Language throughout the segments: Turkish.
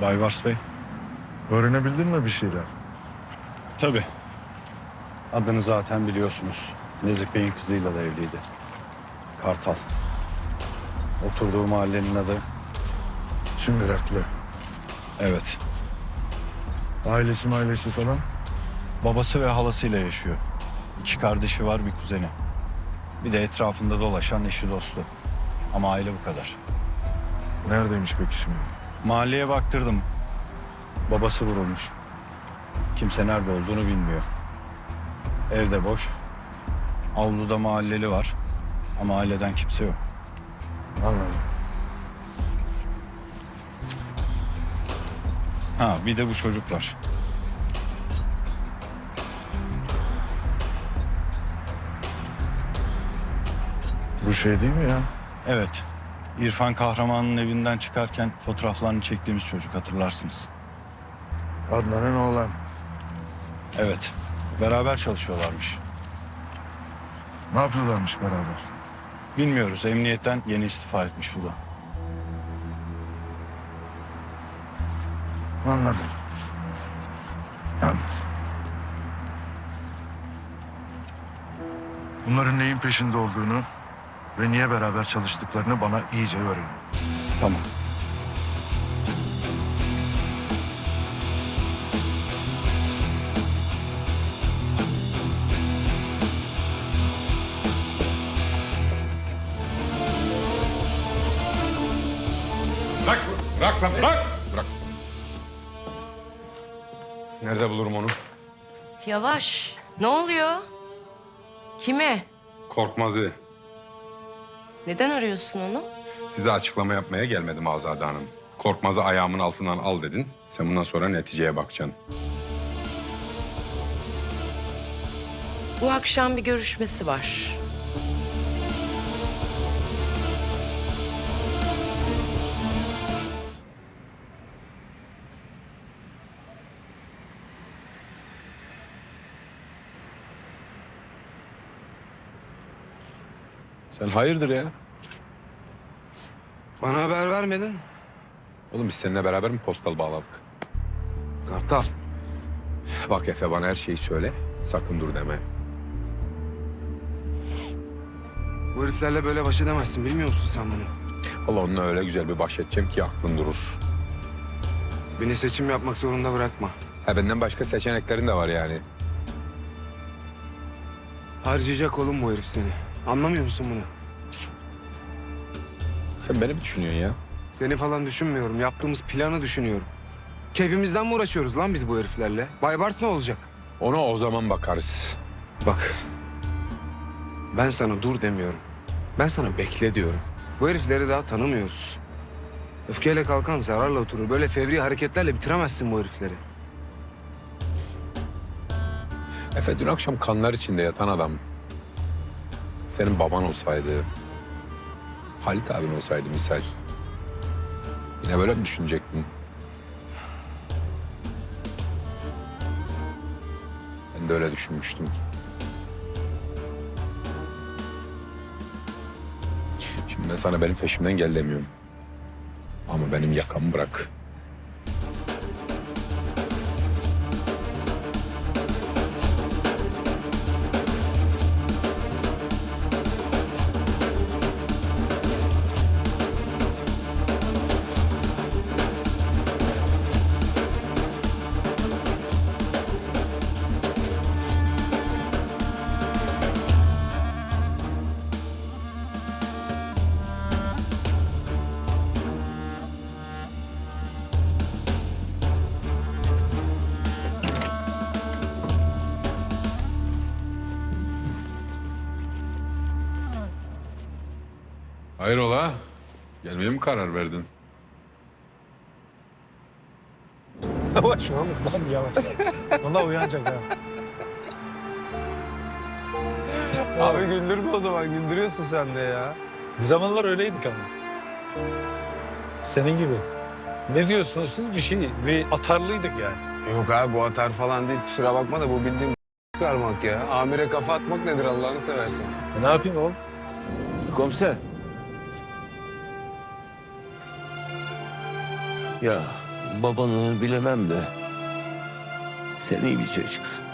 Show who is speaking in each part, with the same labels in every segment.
Speaker 1: Baybars Bey.
Speaker 2: Öğrenebildin mi bir şeyler?
Speaker 1: Tabii. Adını zaten biliyorsunuz. Nezih Bey'in kızıyla da evliydi. Kartal. Oturduğu mahallenin adı.
Speaker 2: Çıngıraklı.
Speaker 1: Evet.
Speaker 2: Ailesi mailesi falan.
Speaker 1: Babası ve halasıyla yaşıyor. İki kardeşi var bir kuzeni. Bir de etrafında dolaşan eşi dostu. Ama aile bu kadar.
Speaker 2: Neredeymiş peki şimdi?
Speaker 1: Mahalleye baktırdım. Babası vurulmuş. Kimse nerede olduğunu bilmiyor. Evde boş. Avluda mahalleli var. Ama aileden kimse yok.
Speaker 2: Anladım.
Speaker 1: Ha bir de bu çocuklar.
Speaker 2: Bu şey değil mi ya?
Speaker 1: Evet. İrfan Kahraman'ın evinden çıkarken fotoğraflarını çektiğimiz çocuk hatırlarsınız.
Speaker 2: Adnan'ın oğlan.
Speaker 1: Evet. Beraber çalışıyorlarmış.
Speaker 2: Ne yapıyorlarmış beraber?
Speaker 1: Bilmiyoruz. Emniyetten yeni istifa etmiş bu da.
Speaker 2: Anladım. Anladım. Bunların neyin peşinde olduğunu ve niye beraber çalıştıklarını bana iyice öğrenin.
Speaker 1: Tamam.
Speaker 3: Bırak, bırak lan, bırak. Bırak. Nerede bulurum onu?
Speaker 4: Yavaş. Ne oluyor? Kime?
Speaker 3: Korkmaz'ı.
Speaker 4: Neden arıyorsun onu?
Speaker 3: Size açıklama yapmaya gelmedim Azade Hanım. Korkmaz'ı ayağımın altından al dedin. Sen bundan sonra neticeye bakacaksın.
Speaker 4: Bu akşam bir görüşmesi var.
Speaker 3: Sen hayırdır ya?
Speaker 5: Bana haber vermedin.
Speaker 3: Oğlum biz seninle beraber mi postal bağladık?
Speaker 5: Kartal.
Speaker 3: Bak Efe bana her şeyi söyle. Sakın dur deme.
Speaker 5: Bu heriflerle böyle baş edemezsin. Bilmiyor musun sen bunu?
Speaker 3: Allah onunla öyle güzel bir bahşedeceğim ki aklın durur.
Speaker 5: Beni seçim yapmak zorunda bırakma.
Speaker 3: Ha benden başka seçeneklerin de var yani.
Speaker 5: Harcayacak oğlum bu herif seni. Anlamıyor musun bunu?
Speaker 3: Sen beni mi düşünüyorsun ya?
Speaker 5: Seni falan düşünmüyorum. Yaptığımız planı düşünüyorum. Keyfimizden mi uğraşıyoruz lan biz bu heriflerle? Baybars ne olacak?
Speaker 3: Ona o zaman bakarız.
Speaker 5: Bak. Ben sana dur demiyorum. Ben sana bekle diyorum. Bu herifleri daha tanımıyoruz. Öfkeyle kalkan zararla oturur. Böyle fevri hareketlerle bitiremezsin bu herifleri.
Speaker 3: Efe dün akşam kanlar içinde yatan adam. Senin baban olsaydı, Halit abin olsaydı misal. Yine böyle mi düşünecektin? Ben de öyle düşünmüştüm. Şimdi ben sana benim peşimden gel demiyorum. Ama benim yakamı bırak. Hayrola? Gelmeye mi karar verdin?
Speaker 6: Yavaş oğlum lan yavaş. Vallahi uyanacak ha.
Speaker 5: Abi güldürme o zaman. Güldürüyorsun sen de ya.
Speaker 6: Bir zamanlar öyleydik ama. Senin gibi. Ne diyorsunuz siz? Bir şey, bir atarlıydık yani.
Speaker 5: Yok abi bu atar falan değil kusura bakma da bu bildiğin çıkarmak ya. Amire kafa atmak nedir Allah'ını seversen.
Speaker 6: E ne yapayım oğlum?
Speaker 7: Komiser. Ya babanı bilemem de sen iyi bir çocuksun.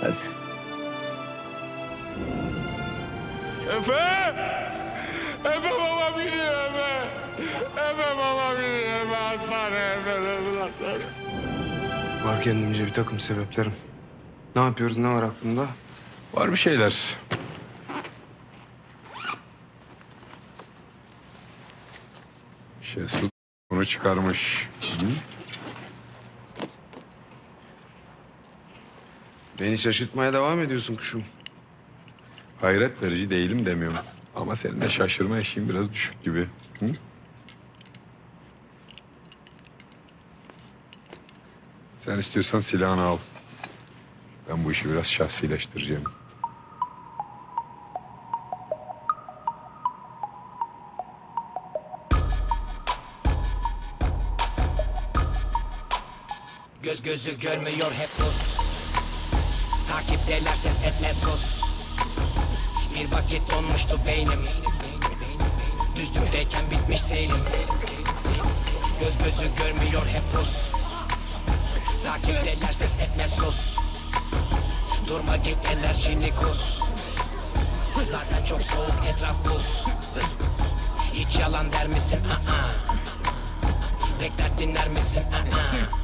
Speaker 7: Hadi.
Speaker 8: Efe! Efe baba biliyor Efe! Efe baba biliyor Efe hastane Efe hastane.
Speaker 5: Var kendimce bir takım sebeplerim. Ne yapıyoruz ne var aklında?
Speaker 3: Var bir şeyler. Bunu çıkarmış.
Speaker 5: Beni şaşırtmaya devam ediyorsun kuşum.
Speaker 3: Hayret verici değilim demiyorum. Ama senin de şaşırma eşiğin biraz düşük gibi. Hı? Sen istiyorsan silahını al. Ben bu işi biraz şahsileştireceğim.
Speaker 9: Gözü görmüyor hep Rus Takipteler ses etme sus Bir vakit donmuştu beynim Düzlükteyken bitmiş seyrim Göz gözü görmüyor hep Rus Takipteler ses etme sus Durma git enerjini kus Zaten çok soğuk etraf buz Hiç yalan der misin? Aa. Pek dert dinler misin? Aa.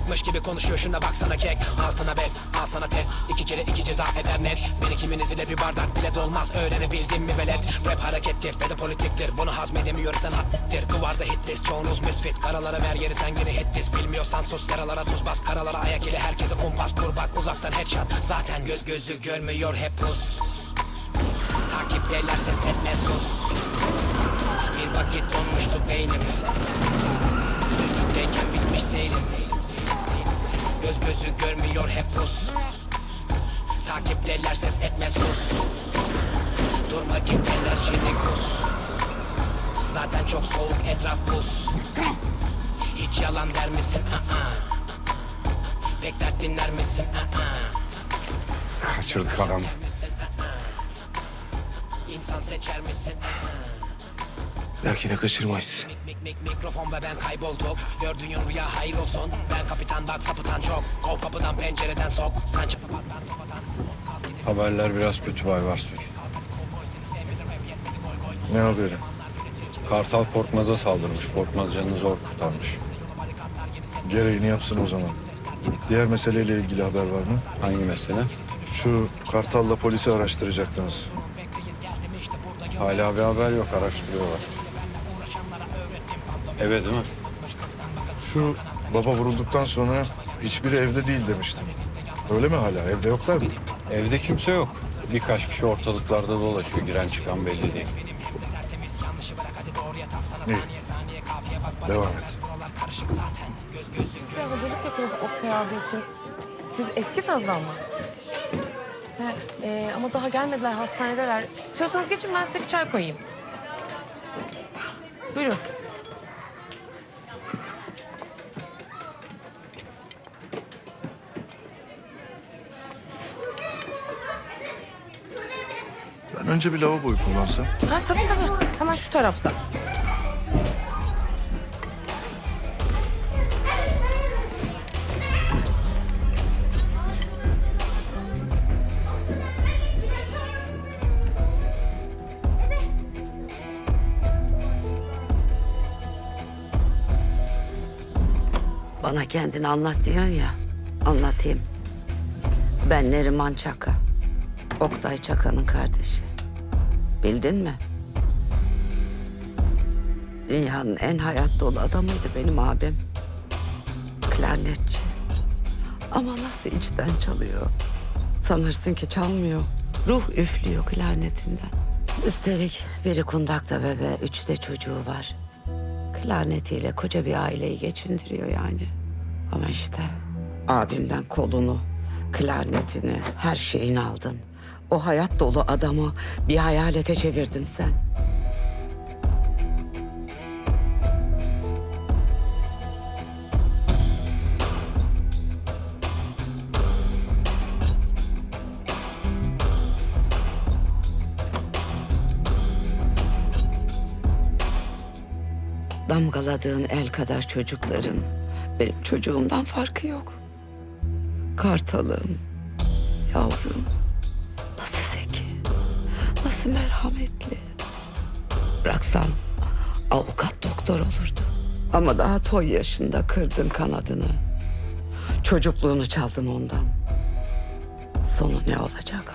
Speaker 9: anlayacakmış gibi konuşuyor. Şuna baksana kek Altına bez. Al sana test. İki kere iki ceza eder net. Beni kiminiz ile bir bardak bile dolmaz. Öğrenebildin mi velet? Rap harekettir ve de politiktir. Bunu hazmedemiyorsan hattir Duvarda hit list çoğunuz misfit. Karalara ver yeri sen yine hit list. Bilmiyorsan sus yaralara tuz bas. Karalara ayak ile herkese kumpas. Kur bak uzaktan headshot. Zaten göz gözü görmüyor hep Rus Takipteler ses etme sus. Bir vakit donmuştu beynim. Seyrim Göz gözü görmüyor hep Rus Takipteler ses etme sus Durma git enerjini kus Zaten çok soğuk etraf buz Hiç yalan der misin? Aa. Pek dert dinler misin? Aa.
Speaker 3: Kaçırdık adamı.
Speaker 9: İnsan seçer misin?
Speaker 5: Belki de kaçırmayız.
Speaker 9: Mik mik mik mikrofon ve ben kaybolduk Gördüğün rüya hayır olsun Ben kapitan bak sapıtan çok Kov kapıdan pencereden sok Sen
Speaker 1: Haberler biraz kötü Baybars Bey.
Speaker 2: Ne haberi?
Speaker 1: Kartal Korkmaz'a saldırmış. Korkmaz canını zor kurtarmış.
Speaker 2: Gereğini yapsın o zaman. Diğer meseleyle ilgili haber var mı?
Speaker 1: Hangi mesele?
Speaker 2: Şu Kartal'la polisi araştıracaktınız.
Speaker 1: Hala bir haber yok. Araştırıyorlar. Evet değil mi?
Speaker 2: Şu baba vurulduktan sonra hiçbiri evde değil demiştim. Öyle mi hala? Evde yoklar mı?
Speaker 1: Evde kimse yok. Birkaç kişi ortalıklarda dolaşıyor. Giren çıkan belli değil.
Speaker 2: İyi. Devam et.
Speaker 10: Size hazırlık yapıldı Oktay abi için. Siz eski sazdan mı? He, e, ama daha gelmediler, hastanedeler. İstiyorsanız geçin ben size bir çay koyayım. Buyurun.
Speaker 2: Önce bir lavaboyu kullansam.
Speaker 10: Ha tabii tabii. Hemen şu tarafta.
Speaker 11: Bana kendini anlat diyorsun ya. Anlatayım. Ben Neriman Çaka. Oktay Çakan'ın kardeşi. Bildin mi? Dünyanın en hayat dolu adamıydı benim abim. Klarnetçi. Ama nasıl içten çalıyor. Sanırsın ki çalmıyor. Ruh üflüyor klarnetinden. Üstelik biri kundakta bebe, üç de çocuğu var. Klarnetiyle koca bir aileyi geçindiriyor yani. Ama işte abimden kolunu, klarnetini, her şeyini aldın. O hayat dolu adamı bir hayalete çevirdin sen. Damgaladığın el kadar çocukların benim çocuğumdan farkı yok. Kartalım, yavrum, nasıl merhametli. Bıraksan avukat doktor olurdu. Ama daha toy yaşında kırdın kanadını. Çocukluğunu çaldın ondan. Sonu ne olacak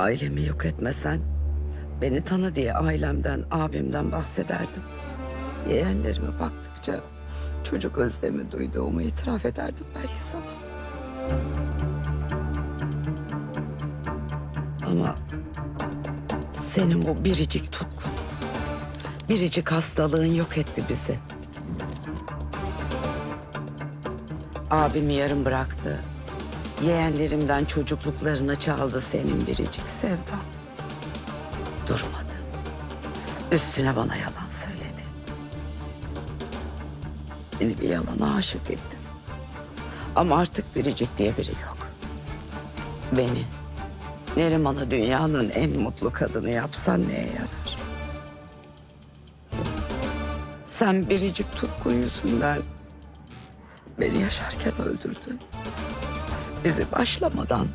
Speaker 11: Ailemi yok etmesen beni tanı diye ailemden, abimden bahsederdim. Yeğenlerime baktıkça çocuk özlemi duyduğumu itiraf ederdim belki sana. Ama senin bu biricik tutkun, biricik hastalığın yok etti bizi. Abimi yarım bıraktı. Yeğenlerimden çocukluklarını çaldı senin biricik sevdan. Durmadı. Üstüne bana yalan söyledi. Beni bir yalana aşık ettin. Ama artık biricik diye biri yok. Beni, Neriman'ı dünyanın en mutlu kadını yapsan neye yarar? Sen biricik tutkun yüzünden beni yaşarken öldürdün bizi başlamadan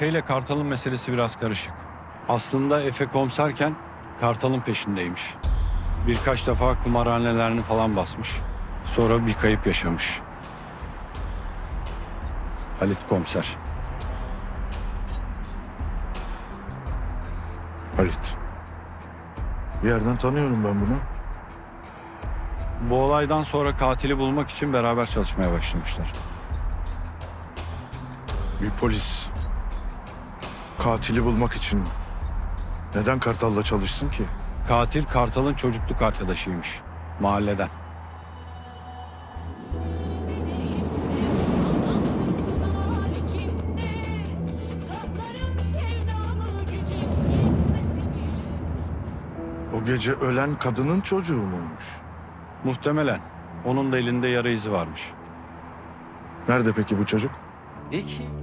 Speaker 1: Efe ile Kartal'ın meselesi biraz karışık. Aslında Efe komiserken Kartal'ın peşindeymiş. Birkaç defa kumarhanelerini falan basmış. Sonra bir kayıp yaşamış. Halit komiser.
Speaker 2: Halit. Bir yerden tanıyorum ben bunu.
Speaker 1: Bu olaydan sonra katili bulmak için beraber çalışmaya başlamışlar.
Speaker 2: Bir polis. Katili bulmak için neden Kartal'la çalışsın ki?
Speaker 1: Katil Kartal'ın çocukluk arkadaşıymış. Mahalleden.
Speaker 2: O gece ölen kadının çocuğu muymuş?
Speaker 1: Muhtemelen. Onun da elinde yara izi varmış.
Speaker 2: Nerede peki bu çocuk?
Speaker 7: İki.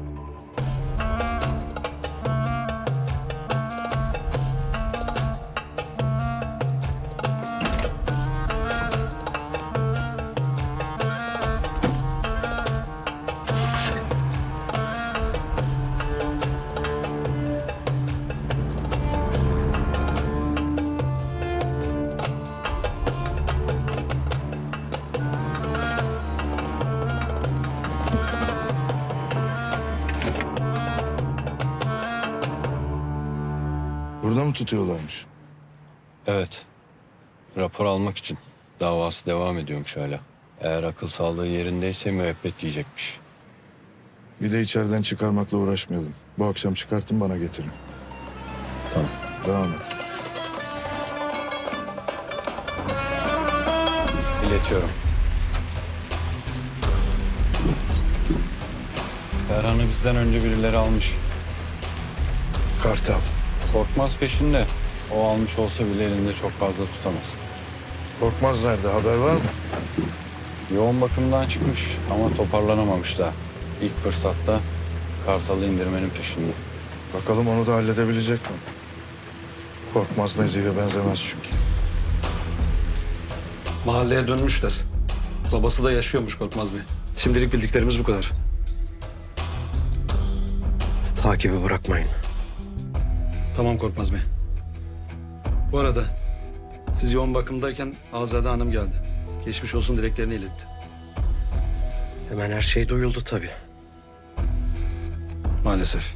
Speaker 2: Burada mı tutuyorlarmış?
Speaker 1: Evet. Rapor almak için. Davası devam ediyormuş hala. Eğer akıl sağlığı yerindeyse müebbet yiyecekmiş.
Speaker 2: Bir de içeriden çıkarmakla uğraşmayalım. Bu akşam çıkartın bana getirin.
Speaker 1: Tamam.
Speaker 2: Devam et.
Speaker 1: İletiyorum. Ferhan'ı bizden önce birileri almış.
Speaker 2: Kartal.
Speaker 1: Korkmaz peşinde. O almış olsa bile elinde çok fazla tutamaz.
Speaker 2: Korkmaz nerede? Haber var mı?
Speaker 1: Yoğun bakımdan çıkmış ama toparlanamamış da. İlk fırsatta Kartal'ı indirmenin peşinde.
Speaker 2: Bakalım onu da halledebilecek mi? Korkmaz Nezih'e benzemez çünkü.
Speaker 12: Mahalleye dönmüşler. Babası da yaşıyormuş Korkmaz Bey. Şimdilik bildiklerimiz bu kadar.
Speaker 5: Takibi bırakmayın.
Speaker 12: Tamam Korkmaz Bey. Bu arada siz yoğun bakımdayken Azade Hanım geldi. Geçmiş olsun dileklerini iletti.
Speaker 5: Hemen her şey duyuldu tabii.
Speaker 12: Maalesef.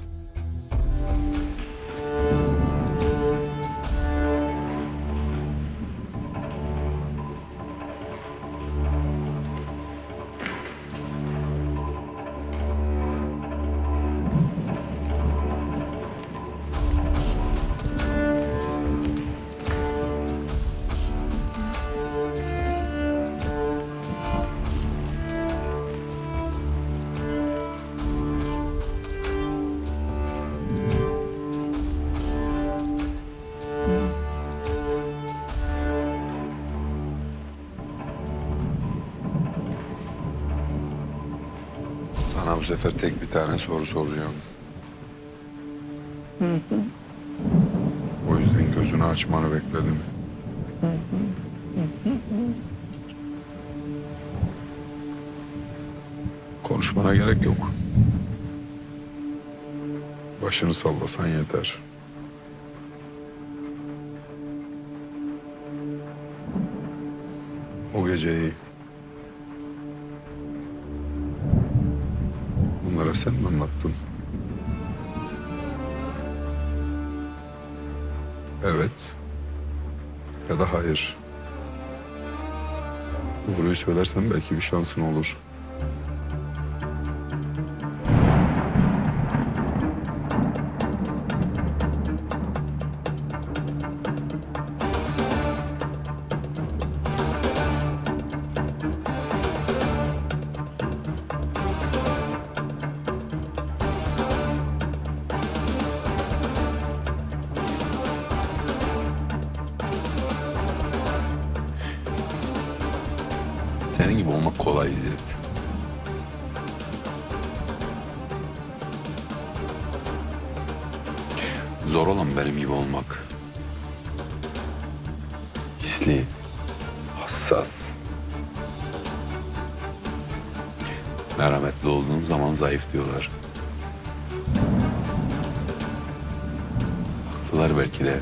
Speaker 3: Sefer tek bir tane soru soracağım. O yüzden gözünü açmanı bekledim. Konuşmana gerek yok. Başını sallasan yeter. O geceyi Bunlara sen mi anlattın? Evet. Ya da hayır. Doğruyu söylersen belki bir şansın olur. Diyorlar. Haklılar belki de.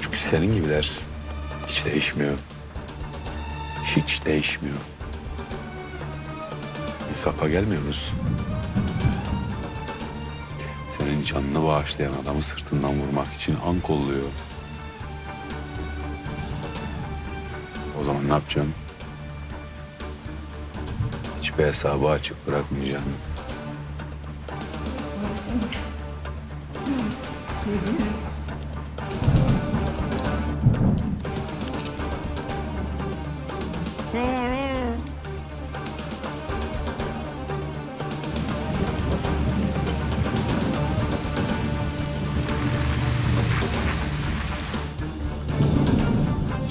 Speaker 3: Çünkü senin gibiler hiç değişmiyor. Hiç değişmiyor. İnsafa gelmiyor musun? Senin canını bağışlayan adamı sırtından vurmak için an kolluyor. O zaman ne yapacaksın? hiçbir hesabı açık bırakmayacağım.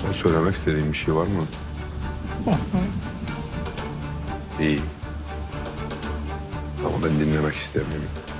Speaker 3: Sen söylemek istediğin bir şey var mı? Ben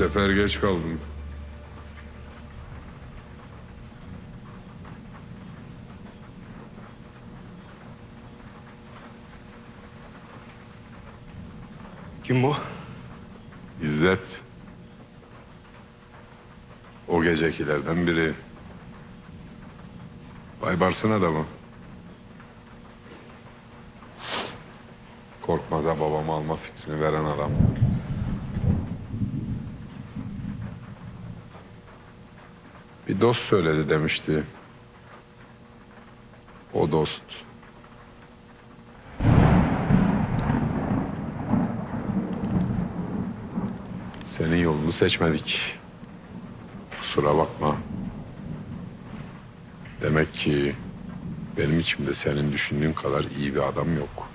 Speaker 3: sefer geç kaldın.
Speaker 5: Kim bu?
Speaker 3: İzzet. O gecekilerden biri. Baybars'ın adamı. Korkmaz'a babamı alma fikrini veren adam. Bir dost söyledi demişti. O dost. Senin yolunu seçmedik. Kusura bakma. Demek ki benim içimde senin düşündüğün kadar iyi bir adam yok.